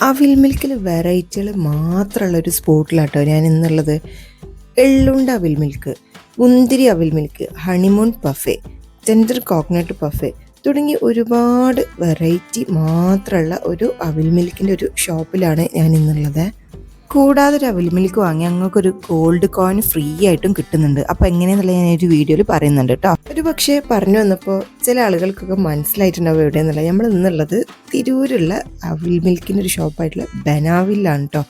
അവിൽ മിൽക്കിൽ വെറൈറ്റികൾ മാത്രമുള്ള ഒരു സ്പോട്ടിലാട്ടോ ഞാൻ ഇന്നുള്ളത് എള്ളുണ്ട അവിൽ മിൽക്ക് മുന്തിരി അവിൽ മിൽക്ക് ഹണിമൂൺ പഫേ ജെൻഡർ കോക്കനട്ട് പഫേ തുടങ്ങി ഒരുപാട് വെറൈറ്റി മാത്രമുള്ള ഒരു അവിൽ മിൽക്കിന്റെ ഒരു ഷോപ്പിലാണ് ഞാൻ ഇന്നുള്ളത് കൂടാതെ ഒരു അവിൽ മിൽക്ക് വാങ്ങി ഞങ്ങൾക്കൊരു ഗോൾഡ് കോയിൻ ഫ്രീ ആയിട്ടും കിട്ടുന്നുണ്ട്. അപ്പോൾ എങ്ങനെയെന്നുള്ള ഞാൻ ഒരു വീഡിയോയിൽ പറയുന്നുണ്ട് കേട്ടോ ഒരു പക്ഷേ പറഞ്ഞു വന്നപ്പോൾ ചില ആളുകൾക്കൊക്കെ മനസ്സിലായിട്ടുണ്ടാവും എവിടെയെന്നുള്ള. നമ്മൾ ഇന്നുള്ളത് തിരൂരുള്ള അവിൽ മിൽക്കിന്റെ ഒരു ഷോപ്പായിട്ടുള്ള ബനാവിലാണ് കേട്ടോ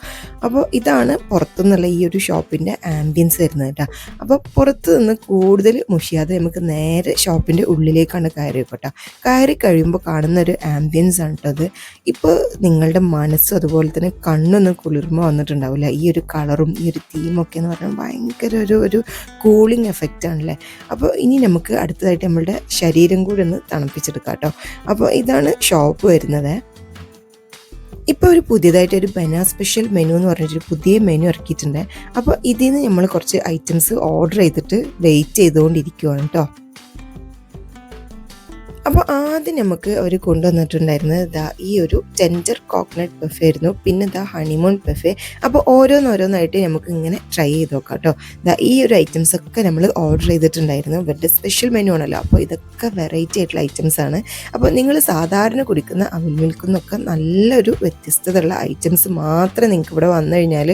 അപ്പോൾ ഇതാണ് പുറത്തുനിന്നുള്ള ഈ ഒരു ഷോപ്പിന്റെ ആംബിയൻസ് വരുന്നത് കേട്ടോ അപ്പോൾ പുറത്ത് നിന്ന് കൂടുതൽ മുഷിയാതെ നമുക്ക് നേരെ ഷോപ്പിന്റെ ഉള്ളിലേക്കാണ് കയറി കേട്ടോ കയറി കഴിയുമ്പോൾ കാണുന്ന ഒരു ആംബിയൻസ് ആണ് കേട്ടോ അത് ഇപ്പോൾ നിങ്ങളുടെ മനസ്സും അതുപോലെ തന്നെ കണ്ണൊന്ന് കുളിർമ വന്നിട്ടുണ്ടാവില്ല ഈ ഒരു കളറും ഈ ഒരു തീമൊക്കെ എന്ന് പറഞ്ഞാൽ ഭയങ്കര ഒരു ഒരു കൂളിംഗ് എഫക്റ്റ് ആണല്ലേ? അപ്പോൾ ഇനി നമുക്ക് അടുത്തതായിട്ട് നമ്മളുടെ ശരീരം കൂടി ഒന്ന് തണുപ്പിച്ചെടുക്കാം കേട്ടോ. അപ്പോൾ ഇതാണ് ഷോപ്പ് വരുന്നത്. ഇപ്പോൾ ഒരു പുതിയതായിട്ട് ഒരു ബന സ്പെഷ്യൽ മെനു എന്ന് പറഞ്ഞിട്ടൊരു പുതിയ മെനു ഇറക്കിയിട്ടുണ്ട്. അപ്പോൾ ഇതിൽ നിന്ന് നമ്മൾ കുറച്ച് ഐറ്റംസ് ഓർഡർ ചെയ്തിട്ട് വെയിറ്റ് ചെയ്തുകൊണ്ടിരിക്കുവാണ് കേട്ടോ. അപ്പോൾ ആദ്യം നമുക്ക് അവർ കൊണ്ടുവന്നിട്ടുണ്ടായിരുന്നത് ഇതാ ഈ ഒരു ടെൻജർ കോക്കനട്ട് ബഫേ ആയിരുന്നു. പിന്നെ ഇതാ ഹണിമൂൺ ബഫേ അപ്പോൾ ഓരോന്നോരോന്നായിട്ട് നമുക്ക് ഇങ്ങനെ ട്രൈ ചെയ്ത് നോക്കാം കേട്ടോ ഇതാ ഈ ഒരു ഐറ്റംസ് ഒക്കെ നമ്മൾ ഓർഡർ ചെയ്തിട്ടുണ്ടായിരുന്നു. ഇവരുടെ സ്പെഷ്യൽ മെനു ആണല്ലോ. അപ്പോൾ ഇതൊക്കെ വെറൈറ്റി ആയിട്ടുള്ള ഐറ്റംസ് ആണ്. അപ്പോൾ നിങ്ങൾ സാധാരണ കുടിക്കുന്ന അവിൽ മിൽക്കുന്നൊക്കെ നല്ലൊരു വ്യത്യസ്തതയുള്ള ഐറ്റംസ് മാത്രമേ നിങ്ങൾക്ക് ഇവിടെ വന്നു കഴിഞ്ഞാൽ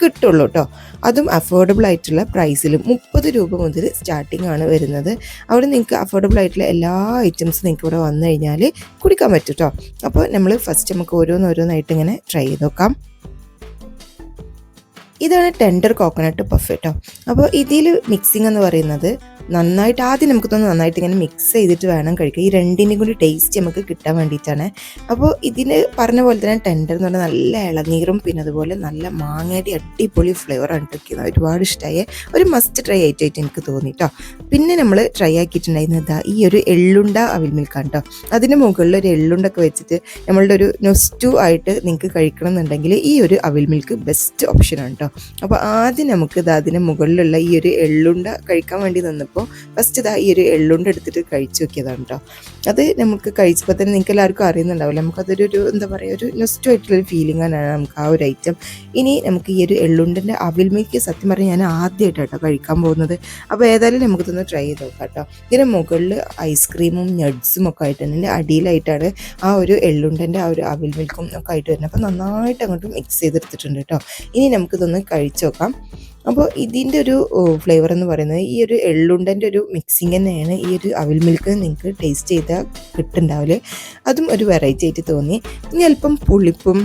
കിട്ടുള്ളൂ കേട്ടോ അതും അഫോർഡബിൾ ആയിട്ടുള്ള പ്രൈസിൽ മുപ്പത് രൂപ മുതൽ സ്റ്റാർട്ടിംഗ് ആണ് വരുന്നത്. അവിടെ നിങ്ങൾക്ക് അഫോർഡബിൾ ആയിട്ടുള്ള എല്ലാ ഐറ്റംസും നിങ്ങൾക്ക് ഇവിടെ വന്നു കഴിഞ്ഞാൽ കുടിക്കാൻ പറ്റും കേട്ടോ അപ്പോൾ നമ്മൾ ഫസ്റ്റ് നമുക്ക് ഓരോന്നോരോന്നായിട്ട് ഇങ്ങനെ ട്രൈ ചെയ്ത് നോക്കാം. ഇതാണ് ടെൻഡർ കോക്കനട്ട് പഫ് കേട്ടോ അപ്പോൾ ഇതിൽ മിക്സിംഗ് എന്ന് പറയുന്നത് നന്നായിട്ട് ആദ്യം നമുക്ക് തോന്നുന്നു നന്നായിട്ട് ഇങ്ങനെ മിക്സ് ചെയ്തിട്ട് വേണം കഴിക്കുക ഈ രണ്ടിന്റെയും കൂടി ടേസ്റ്റ് നമുക്ക് കിട്ടാൻ വേണ്ടിയിട്ടാണ്. അപ്പോൾ ഇതിന് പറഞ്ഞ പോലെ തന്നെ ടെൻഡർ എന്ന് പറഞ്ഞാൽ നല്ല ഇളനീറും പിന്നെ അതുപോലെ നല്ല മാങ്ങയുടെ അടിപൊളി ഫ്ലേവറാണ് ഇട്ടിരിക്കുന്നത് ഒരുപാട് ഇഷ്ടമായ ഒരു മസ്റ്റ് ട്രൈ ആയിട്ടായിട്ട് എനിക്ക് തോന്നി കേട്ടോ. പിന്നെ നമ്മൾ ട്രൈ ആക്കിയിട്ടുണ്ടായിരുന്നത് ഇതാ ഈ ഒരു എള്ളുണ്ട അവിൽ മിൽക്കാണ് കേട്ടോ. അതിന് മുകളിൽ ഒരു എള്ളുണ്ടൊക്കെ വെച്ചിട്ട് നമ്മളുടെ ഒരു നൊസ്റ്റു ആയിട്ട് നിങ്ങൾക്ക് കഴിക്കണം എന്നുണ്ടെങ്കിൽ ഈ ഒരു അവിൽ മിൽക്ക് ബെസ്റ്റ് ഓപ്ഷനാണ് കേട്ടോ. അപ്പോൾ ആദ്യം നമുക്ക് ഇത് അതിന് മുകളിലുള്ള ഈ ഒരു എള്ളുണ്ട കഴിക്കാൻ വേണ്ടി നിന്നപ്പോൾ ഫസ്റ്റ് ഇതാ ഈ ഒരു എള്ളുണ്ട് എടുത്തിട്ട് കഴിച്ചു നോക്കിയതാണ് കേട്ടോ അത് നമുക്ക് കഴിച്ചപ്പോൾ തന്നെ നിങ്ങൾക്ക് എല്ലാവർക്കും അറിയുന്നുണ്ടാവില്ല? നമുക്കതൊരു ഒരു എന്താ പറയുക ഒരു നെസ്റ്റ് ആയിട്ടുള്ളൊരു ഫീലിംഗ് തന്നെയാണ് നമുക്ക് ആ ഒരു ഐറ്റം ഇനി നമുക്ക് ഈ ഒരു എള്ളുണ്ടിന്റെ അവിൽ മിൽക്ക് സത്യം പറഞ്ഞാൽ ഞാൻ ആദ്യമായിട്ട് കേട്ടോ കഴിക്കാൻ പോകുന്നത്. അപ്പോൾ ഏതായാലും നമുക്കിതൊന്ന് ട്രൈ ചെയ്ത് നോക്കാം കേട്ടോ ഇതിന് മുകളിൽ ഐസ്ക്രീമും നട്ട്സും ഒക്കെ ആയിട്ട് അതിന്റെ അടിയിലായിട്ടാണ് ആ ഒരു എള്ളുണ്ടന്റെ ആ ഒരു അവിൽ മിൽക്കും ഒക്കെ ആയിട്ട് വരുന്നത്. അപ്പോൾ നന്നായിട്ട് അങ്ങോട്ട് മിക്സ് ചെയ്തെടുത്തിട്ടുണ്ട് കേട്ടോ ഇനി നമുക്കിതൊന്ന് കഴിച്ചു നോക്കാം. അപ്പോൾ ഇതിന്റെ ഒരു ഫ്ലേവർ എന്ന് പറയുന്നത് ഈ ഒരു എള്ളുണ്ടന്റെ ഒരു മിക്സിങ് തന്നെയാണ് ഈ ഒരു അവിൽ മിൽക്ക് നിങ്ങൾക്ക് ടേസ്റ്റ് ചെയ്താൽ കിട്ടുന്നുണ്ടാവില്ല അതും ഒരു വെറൈറ്റി ആയിട്ട് തോന്നി. ഇനി അല്പം പുളിപ്പും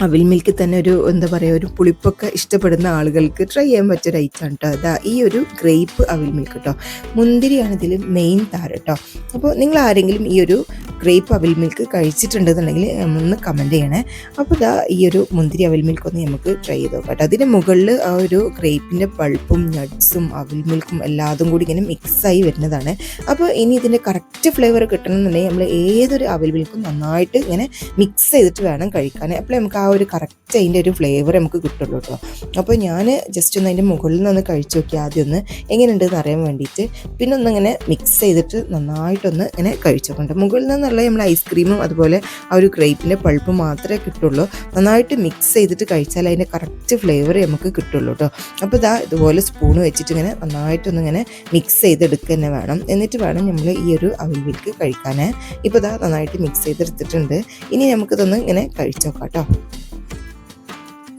അവിൽ മിൽക്ക് തന്നെ ഒരു എന്താ പറയുക ഒരു പുളിപ്പൊക്കെ ഇഷ്ടപ്പെടുന്ന ആളുകൾക്ക് ട്രൈ ചെയ്യാൻ പറ്റിയൊരു ഐറ്റം കേട്ടോ അതാ ഈ ഒരു ഗ്രേപ്പ് അവിൽ മിൽക്ക് കേട്ടോ മുന്തിരിയാണ് ഇതിൽ മെയിൻ താരം കേട്ടോ അപ്പോൾ നിങ്ങൾ ആരെങ്കിലും ഈ ഒരു ഗ്രേപ്പ് അവിൽ മിൽക്ക് കഴിച്ചിട്ടുണ്ടെന്നുണ്ടെങ്കിൽ ഒന്ന് കമന്റ് ചെയ്യണേ. അപ്പോൾ ഇതാ ഈ ഒരു മുന്തിരി അവിൽ മിൽക്ക് ഒന്ന് നമുക്ക് ട്രൈ ചെയ്ത് നോക്കാം കേട്ടോ. അതിന്റെ മുകളിൽ ആ ഒരു ഗ്രേപ്പിന്റെ പൾപ്പും നട്ട്സും അവിൽ മിൽക്കും എല്ലാതും കൂടി ഇങ്ങനെ മിക്സായി വരുന്നതാണ്. അപ്പോൾ ഇനി ഇതിന്റെ കറക്റ്റ് ഫ്ലേവർ കിട്ടണമെന്നുണ്ടെങ്കിൽ നമ്മൾ ഏതൊരു അവിൽ മിൽക്കും നന്നായിട്ട് ഇങ്ങനെ മിക്സ് ചെയ്തിട്ട് വേണം കഴിക്കാൻ. അപ്പോൾ നമുക്ക് ആ ഒരു കറക്റ്റ് അതിന്റെ ഒരു ഫ്ലേവർ നമുക്ക് കിട്ടുള്ളൂ കേട്ടോ. അപ്പോൾ ഞാൻ ജസ്റ്റ് ഒന്ന് അതിന്റെ മുകളിൽ നിന്ന് കഴിച്ചു നോക്കി ആദ്യം ഒന്ന് എങ്ങനെയുണ്ടെന്ന് അറിയാൻ വേണ്ടിയിട്ട്. പിന്നെ ഒന്നിങ്ങനെ മിക്സ് ചെയ്തിട്ട് നന്നായിട്ടൊന്ന് ഇങ്ങനെ കഴിച്ചു നോക്കണ്ട. മുകളിൽ നിന്നുള്ള നമ്മൾ ഐസ്ക്രീമും അതുപോലെ ആ ഒരു ഗ്രേപ്പിന്റെ പൾപ്പ് മാത്രമേ കിട്ടുള്ളൂ. നന്നായിട്ട് മിക്സ് ചെയ്തിട്ട് കഴിച്ചാൽ അതിന്റെ കറക്റ്റ് ഫ്ലേവർ നമുക്ക് കിട്ടുള്ളൂ കേട്ടോ അപ്പോൾ ഇതാ ഇതുപോലെ സ്പൂൺ വെച്ചിട്ട് ഇങ്ങനെ നന്നായിട്ടൊന്നിങ്ങനെ മിക്സ് ചെയ്തെടുക്കുക തന്നെ വേണം. എന്നിട്ട് വേണം നമ്മൾ ഈ ഒരു അവിൽ മിൽക്ക് കഴിക്കാൻ. ഇപ്പോൾ ഇതാ നന്നായിട്ട് മിക്സ് ചെയ്തെടുത്തിട്ടുണ്ട്. ഇനി നമുക്കിതൊന്ന് ഇങ്ങനെ കഴിച്ചു നോക്കാം കേട്ടോ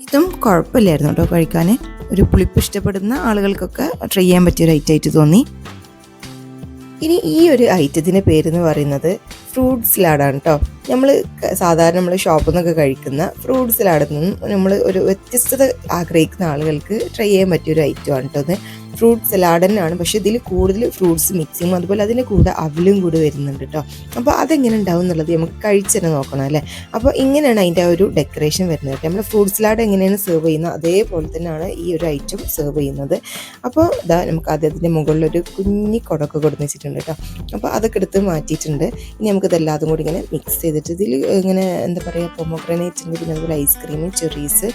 ഇതും കുഴപ്പമില്ലായിരുന്നു കേട്ടോ കഴിക്കാൻ. ഒരു പുളിപ്പ് ഇഷ്ടപ്പെടുന്ന ആളുകൾക്കൊക്കെ ട്രൈ ചെയ്യാൻ പറ്റിയ ഒരു ഐറ്റായിട്ട് തോന്നി. ഇനി ഈ ഒരു ഐറ്റത്തിന്റെ പേരെന്ന് പറയുന്നത് ഫ്രൂട്ട് സലാഡാണ് കേട്ടോ നമ്മൾ സാധാരണ നമ്മൾ ഷോപ്പിൽ നിന്നൊക്കെ കഴിക്കുന്ന ഫ്രൂട്ട് സലാഡിൽ നിന്നും നമ്മൾ ഒരു വ്യത്യസ്തത ആഗ്രഹിക്കുന്ന ആളുകൾക്ക് ട്രൈ ചെയ്യാൻ പറ്റിയ ഒരു ഐറ്റമാണ് കേട്ടോ അത് ഫ്രൂട്ട് സലാഡ് തന്നെയാണ്. പക്ഷേ ഇതിൽ കൂടുതൽ ഫ്രൂട്ട്സ് മിക്സിങ്ങും അതുപോലെ അതിന് കൂടെ അവലും കൂടെ വരുന്നുണ്ട് കേട്ടോ അപ്പോൾ അതെങ്ങനെ ഉണ്ടാവും എന്നുള്ളത് നമുക്ക് കഴിച്ച് തന്നെ നോക്കണം അല്ലേ? അപ്പോൾ ഇങ്ങനെയാണ് അതിന്റെ ഒരു ഡെക്കറേഷൻ വരുന്നത് കേട്ടോ നമ്മൾ ഫ്രൂട്ട് സലാഡ് എങ്ങനെയാണ് സെർവ് ചെയ്യുന്നത്? അതേപോലെ തന്നെയാണ് ഈ ഒരു ഐറ്റം സെർവ് ചെയ്യുന്നത്. അപ്പോൾ ഇതാ നമുക്ക് അദ്ദേഹത്തിന്റെ അതിന്റെ മുകളിലൊരു കുഞ്ഞി കുടക്ക് കൊടുന്ന് വെച്ചിട്ടുണ്ട് കേട്ടോ അപ്പോൾ അതൊക്കെ എടുത്ത് മാറ്റിയിട്ടുണ്ട്. ഇനി നമുക്കിതെല്ലാതും കൂടി ഇങ്ങനെ മിക്സ് ചെയ്തിട്ട് ഇതിൽ ഇങ്ങനെ എന്താ പറയുക പൊമോഗ്രനേറ്റിന്റെ പിന്നെ അതുപോലെ ഐസ്ക്രീം ചെറീസ്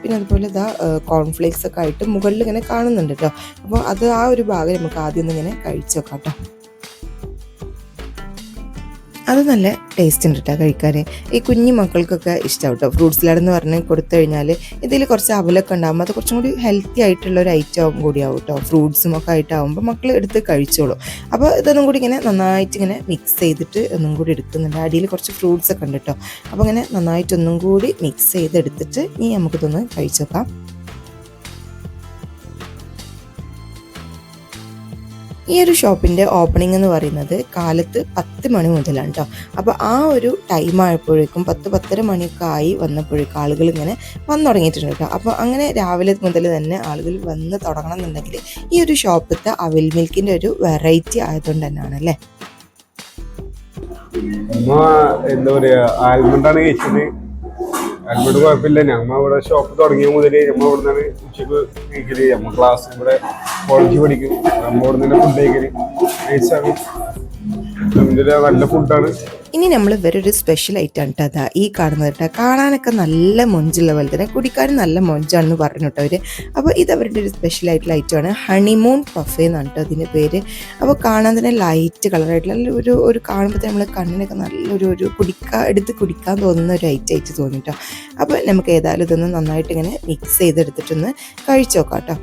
പിന്നെ അതുപോലെ ഇതാ കോൺഫ്ലേക്സ് ഒക്കെ ആയിട്ട് മുകളിൽ ഇങ്ങനെ കാണുന്നുണ്ട് കേട്ടോ അപ്പോൾ അത് ആ ഒരു ഭാഗം നമുക്ക് ആദ്യം ഒന്ന് ഇങ്ങനെ കഴിച്ചു നോക്കാം കേട്ടോ. അത് നല്ല ടേസ്റ്റ് ഉണ്ട് കേട്ടോ കഴിക്കാൻ. ഈ കുഞ്ഞു മക്കൾക്കൊക്കെ ഇഷ്ടം കേട്ടോ. ഫ്രൂട്ട് സലാഡ് എന്ന് പറഞ്ഞ് കൊടുത്തു കഴിഞ്ഞാൽ ഇതിൽ കുറച്ച് അവലൊക്കെ ഉണ്ടാകുമ്പോൾ അത് കുറച്ചും കൂടി ഹെൽത്തി ആയിട്ടുള്ള ഒരു ഐറ്റം കൂടിയാവും കേട്ടോ. ഫ്രൂട്ട്സും ഒക്കെ ആയിട്ടാവുമ്പോൾ മക്കൾ എടുത്ത് കഴിച്ചോളൂ. അപ്പോൾ ഇതൊന്നും കൂടി ഇങ്ങനെ നന്നായിട്ട് ഇങ്ങനെ മിക്സ് ചെയ്തിട്ട് ഒന്നും കൂടി എടുക്കുന്നുണ്ട്. അടിയിൽ കുറച്ച് ഫ്രൂട്ട്സ് ഒക്കെ ഉണ്ട് കേട്ടോ. അപ്പോൾ ഇങ്ങനെ നന്നായിട്ടൊന്നും കൂടി മിക്സ് ചെയ്തെടുത്തിട്ട് ഇനി നമുക്കിതൊന്ന് കഴിച്ചു ഈ ഒരു ഷോപ്പിന്റെ ഓപ്പണിംഗ് എന്ന് പറയുന്നത് കാലത്ത് പത്ത് മണി മുതലാണ് കേട്ടോ അപ്പോൾ ആ ഒരു ടൈം ആയപ്പോഴേക്കും പത്ത് പത്തര മണിയൊക്കെ ആയി വന്നപ്പോഴേക്കും ആളുകൾ ഇങ്ങനെ വന്നു തുടങ്ങിയിട്ടുണ്ട് കേട്ടോ അപ്പോൾ അങ്ങനെ രാവിലെ മുതൽ തന്നെ ആളുകൾ വന്ന് തുടങ്ങണം എന്നുണ്ടെങ്കിൽ ഈ ഒരു ഷോപ്പത്തെ അവിൽ മിൽക്കിന്റെ ഒരു വെറൈറ്റി ആയതുകൊണ്ട് തന്നെയാണ് അല്ലേ? എന്താ പറയാ ആൽമണ്ടാണ് കഴിച്ചത്. ആൽമണ്ട് കുഴപ്പമില്ല. ഞമ്മ ഇവിടെ ഷോപ്പ് തുടങ്ങിയ മുതൽ നമ്മൾ ഇവിടെ നിന്ന് ഉച്ചയ്ക്ക് കഴിക്കൽ. നമ്മ ക്ലാസ് ഇവിടെ കോളേജ് പഠിക്കും. നമ്മ ഇവിടെ നിന്ന് ഫുഡ് കഴിക്കൽ. നൈസാണ് ഇതിന്റെ നല്ല ഫുഡാണ് ഇനി നമ്മൾ ഇവരൊരു സ്പെഷ്യൽ ഐറ്റം കേട്ടോ അതാ ഈ കാണുന്നത് കേട്ടോ. കാണാനൊക്കെ നല്ല മൊഞ്ചുള്ള പോലെ തന്നെ കുടിക്കാനും നല്ല മൊഞ്ചാണെന്ന് പറഞ്ഞു കേട്ടോ അവർ അപ്പോൾ ഇത് അവരുടെ ഒരു സ്പെഷ്യൽ ആയിട്ടുള്ള ഐറ്റമാണ് ഹണിമൂൺ പഫേ എന്നാണ് കേട്ടോ അതിന്റെ പേര്. അപ്പോൾ കാണാൻ തന്നെ ലൈറ്റ് കളറായിട്ടുള്ള ഒരു ഒരു കാണുമ്പോൾ നമ്മൾ കണ്ണിനൊക്കെ നല്ലൊരു ഒരു കുടിക്കാൻ എടുത്ത് കുടിക്കാൻ തോന്നുന്ന ഒരു ഐറ്റം ആയിട്ട് തോന്നി കേട്ടോ അപ്പോൾ നമുക്ക് ഏതായാലും ഇതൊന്ന് നന്നായിട്ട് ഇങ്ങനെ മിക്സ് ചെയ്തെടുത്തിട്ടൊന്ന് കഴിച്ചു നോക്കാം കേട്ടോ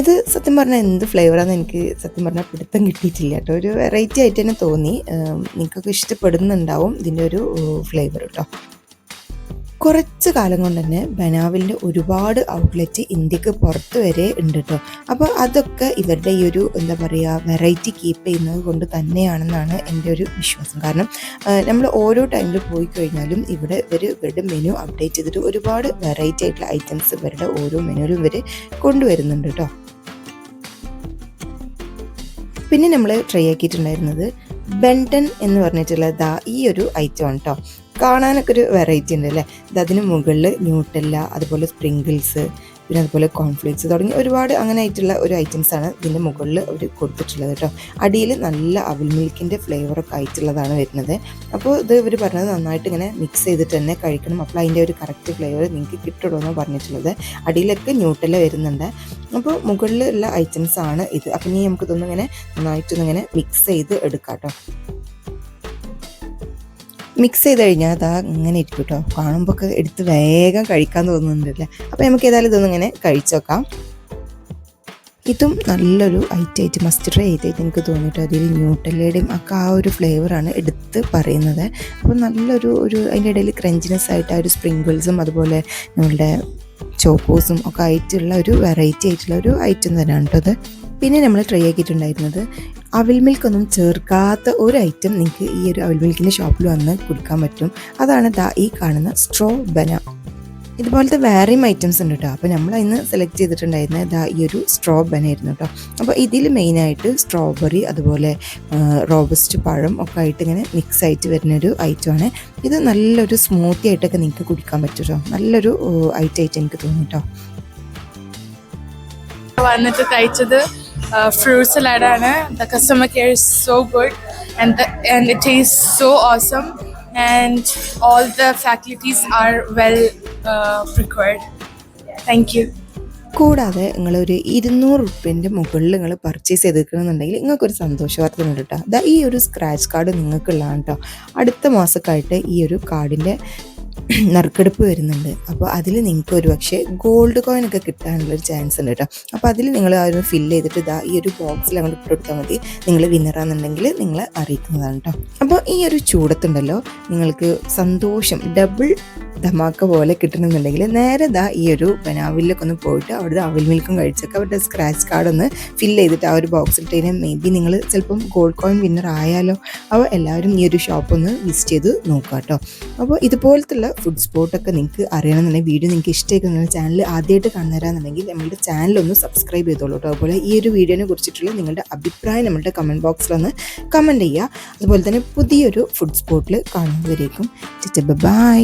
ഇത് സത്യം പറഞ്ഞാൽ എന്ത് ഫ്ലേവറാന്ന് എനിക്ക് സത്യം പറഞ്ഞാൽ പിടുത്തം കിട്ടിയിട്ടില്ല കേട്ടോ. ഒരു വെറൈറ്റി ആയിട്ട് തന്നെ തോന്നി. നിങ്ങൾക്കൊക്കെ ഇഷ്ടപ്പെടുന്നുണ്ടാവും ഇതിന്റെ ഒരു ഫ്ലേവർ കേട്ടോ കുറച്ച് കാലം കൊണ്ട് തന്നെ ബനാവിലിന്റെ ഒരുപാട് ഔട്ട്ലെറ്റ് ഇന്ത്യയ്ക്ക് പുറത്ത് വരെ ഉണ്ട് കേട്ടോ അപ്പോൾ അതൊക്കെ ഇവരുടെ ഈ ഒരു എന്താ പറയുക വെറൈറ്റി കീപ്പ് ചെയ്യുന്നത് കൊണ്ട് തന്നെയാണെന്നാണ് എന്റെ ഒരു വിശ്വാസം. കാരണം നമ്മൾ ഓരോ ടൈമിൽ പോയി കഴിഞ്ഞാലും ഇവിടെ ഇവർ ഇവരുടെ മെനു അപ്ഡേറ്റ് ചെയ്തിട്ട് ഒരുപാട് വെറൈറ്റി ആയിട്ടുള്ള ഐറ്റംസ് ഇവരുടെ ഓരോ മെനുവിലും ഇവർ കൊണ്ടുവരുന്നുണ്ട് കേട്ടോ പിന്നെ നമ്മൾ ട്രൈ ആക്കിയിട്ടുണ്ടായിരുന്നത് ബെൻഡൻ എന്ന് പറഞ്ഞിട്ടുള്ള ദാ ഈ ഒരു ഐറ്റം ആണ് കേട്ടോ കാണാനൊക്കെ ഒരു വെറൈറ്റി ഉണ്ട് അല്ലേ? ഇത് അതിന് മുകളിൽ ന്യൂട്ടല്ല അതുപോലെ സ്പ്രിങ്കിൾസ് പിന്നെ അതുപോലെ കോൺഫ്ലേക്സ് തുടങ്ങി ഒരുപാട് അങ്ങനെ ആയിട്ടുള്ള ഒരു ആണ് ഇതിന്റെ മുകളിൽ അവർ കൊടുത്തിട്ടുള്ളത് കേട്ടോ അടിയിൽ നല്ല അവിൽ മിൽക്കിന്റെ ഫ്ലേവറൊക്കെ ആയിട്ടുള്ളതാണ് വരുന്നത്. അപ്പോൾ ഇത് ഇവർ പറഞ്ഞത് നന്നായിട്ട് ഇങ്ങനെ മിക്സ് ചെയ്തിട്ട് തന്നെ കഴിക്കണം. അപ്പോൾ അതിന്റെ ഒരു കറക്റ്റ് ഫ്ലേവർ നിങ്ങൾക്ക് കിട്ടുള്ളൂ എന്ന് പറഞ്ഞിട്ടുള്ളത്. അടിയിലൊക്കെ ന്യൂട്ടല വരുന്നുണ്ട്. അപ്പോൾ മുകളിൽ ഉള്ള ഐറ്റംസ് ആണ് ഇത്. അപ്പം ഇനി നമുക്കിതൊന്നിങ്ങനെ നന്നായിട്ടൊന്നിങ്ങനെ മിക്സ് ചെയ്ത് എടുക്കാം കേട്ടോ മിക്സ് ചെയ്ത് കഴിഞ്ഞാൽ അതാ ഇങ്ങനെ ഇരിക്കും കേട്ടോ. കാണുമ്പോൾ ഒക്കെ എടുത്ത് വേഗം കഴിക്കാൻ തോന്നുന്നുണ്ടല്ലേ അപ്പോൾ നമുക്ക് ഏതായാലും ഇതൊന്നും ഇങ്ങനെ കഴിച്ചു നോക്കാം. ഇതും നല്ലൊരു ഐറ്റം ആയിട്ട് മസ്റ്റ് ട്രൈ ചെയ്തായിട്ട് എനിക്ക് തോന്നിയിട്ട്. അതിൽ ന്യൂട്ടല്ലയുടെയും ഒക്കെ ആ ഒരു ഫ്ലേവറാണ് എടുത്ത് പറയുന്നത്. അപ്പോൾ നല്ലൊരു ഒരു അതിന്റെ ഇടയിൽ ക്രഞ്ചിനെസ് ആയിട്ട് ആ ഒരു സ്പ്രിങ്കിൾസും അതുപോലെ നമ്മളുടെ ചോക്കോസും ഒക്കെ ആയിട്ടുള്ള ഒരു വെറൈറ്റി ആയിട്ടുള്ള ഒരു ഐറ്റം തന്നെയാണ് കേട്ടോ അത് പിന്നെ നമ്മൾ ട്രൈ ആക്കിയിട്ടുണ്ടായിരുന്നത് അവിൽ മിൽക്കൊന്നും ചേർക്കാത്ത ഒരു ഐറ്റം നിങ്ങൾക്ക് ഈ ഒരു അവിൽ മിൽക്കിന്റെ ഷോപ്പിൽ വന്ന് കൊടുക്കാൻ പറ്റും. അതാണ് ദാ ഈ കാണുന്ന സ്ട്രോ ബന ഇതുപോലത്തെ വേറെയും ഐറ്റംസ് ഉണ്ട് കേട്ടോ അപ്പോൾ നമ്മൾ അതിന് സെലക്ട് ചെയ്തിട്ടുണ്ടായിരുന്നത് ഇതാ ഈ ഒരു സ്ട്രോ ബന ആയിരുന്നു കേട്ടോ അപ്പോൾ ഇതിൽ മെയിനായിട്ട് സ്ട്രോബെറി അതുപോലെ റോബസ്റ്റ് പഴം ഒക്കെ ആയിട്ട് ഇങ്ങനെ മിക്സ് ആയിട്ട് വരുന്നൊരു ഐറ്റമാണ് ഇത് നല്ലൊരു സ്മൂത്തി ആയിട്ടൊക്കെ നിങ്ങൾക്ക് കുടിക്കാൻ പറ്റും കേട്ടോ നല്ലൊരു ഐറ്റം ആയിട്ട് എനിക്ക് തോന്നി കേട്ടോ വന്നിട്ട് കഴിച്ചത് fruit സലാഡാണ് the customer care is so good and and it is so awesome and all the faculties are well required thank you കൂടാതെ നിങ്ങളൊരു ഇരുന്നൂറ് റുപ്യന്റെ മുകളിൽ നിങ്ങൾ പർച്ചേസ് ചെയ്തിരിക്കണമെന്നുണ്ടെങ്കിൽ നിങ്ങൾക്കൊരു സന്തോഷ വാർത്ത കേട്ടോ. അതാ ഈ ഒരു സ്ക്രാച്ച് കാർഡ് നിങ്ങൾക്കുള്ളതാണ് കേട്ടോ. അടുത്ത മാസക്കായിട്ട് ഈ ഒരു കാർഡിന്റെ നറുക്കെടുപ്പ് വരുന്നുണ്ട്. അപ്പോൾ അതിൽ നിങ്ങൾക്ക് ഒരു പക്ഷേ ഗോൾഡ് കോയിൻ ഒക്കെ കിട്ടാനുള്ളൊരു ചാൻസ് ഉണ്ട് കേട്ടോ അപ്പോൾ അതിൽ നിങ്ങൾ ആ ഒരു ഫില്ല് ചെയ്തിട്ട് ഇതാ ഈ ഒരു ബോക്സിൽ അങ്ങോട്ട് ഇട്ട് കൊടുത്താൽ മതി നിങ്ങൾ വിന്നറാണെന്നുണ്ടെങ്കിൽ നിങ്ങളെ അറിയിക്കുന്നതാണ് കേട്ടോ അപ്പോൾ ഈ ഒരു ചൂടത്തുണ്ടല്ലോ നിങ്ങൾക്ക് സന്തോഷം ഡബിൾ ധമാക്ക പോലെ കിട്ടണമെന്നുണ്ടെങ്കിൽ നേരെ ദാ ഈ ഒരു ബനാവിലൊക്കെ ഒന്ന് പോയിട്ട് അവിടുത്തെ അവിൽ മിൽക്കും കഴിച്ചൊക്കെ അവരുടെ സ്ക്രാച്ച് കാർഡ് ഒന്ന് ഫില്ല് ചെയ്തിട്ട് ആ ഒരു ബോക്സ് ഇട്ട് കഴിഞ്ഞാൽ മേ ബി നിങ്ങൾ ചിലപ്പം ഗോൾഡ് കോയിൻ വിന്നർ ആയാലോ. അപ്പോൾ എല്ലാവരും ഈ ഒരു ഷോപ്പ് ഒന്ന് വിസിറ്റ് ചെയ്ത് നോക്കുക കേട്ടോ. അപ്പോൾ ഇതുപോലത്തുള്ള ഫുഡ് സ്പോട്ടൊക്കെ നിങ്ങൾക്ക് അറിയണമെന്നുണ്ടെങ്കിൽ വീഡിയോ നിങ്ങൾക്ക് ഇഷ്ടമായിരിക്കുന്ന ചാനൽ ആദ്യമായിട്ട് കാണുന്നവരാണെന്നുണ്ടെങ്കിൽ നമ്മളുടെ ചാനൽ ഒന്ന് സബ്സ്ക്രൈബ് ചെയ്തോളൂ കേട്ടോ. അതുപോലെ ഈ ഒരു വീഡിയോനെ കുറിച്ചിട്ടുള്ള നിങ്ങളുടെ അഭിപ്രായം നമ്മളുടെ കമന്റ് ബോക്സിലൊന്ന് കമന്റ് ചെയ്യുക. അതുപോലെ തന്നെ പുതിയൊരു ഫുഡ് സ്പോട്ടിൽ കാണുന്നവരേക്കും. ബൈ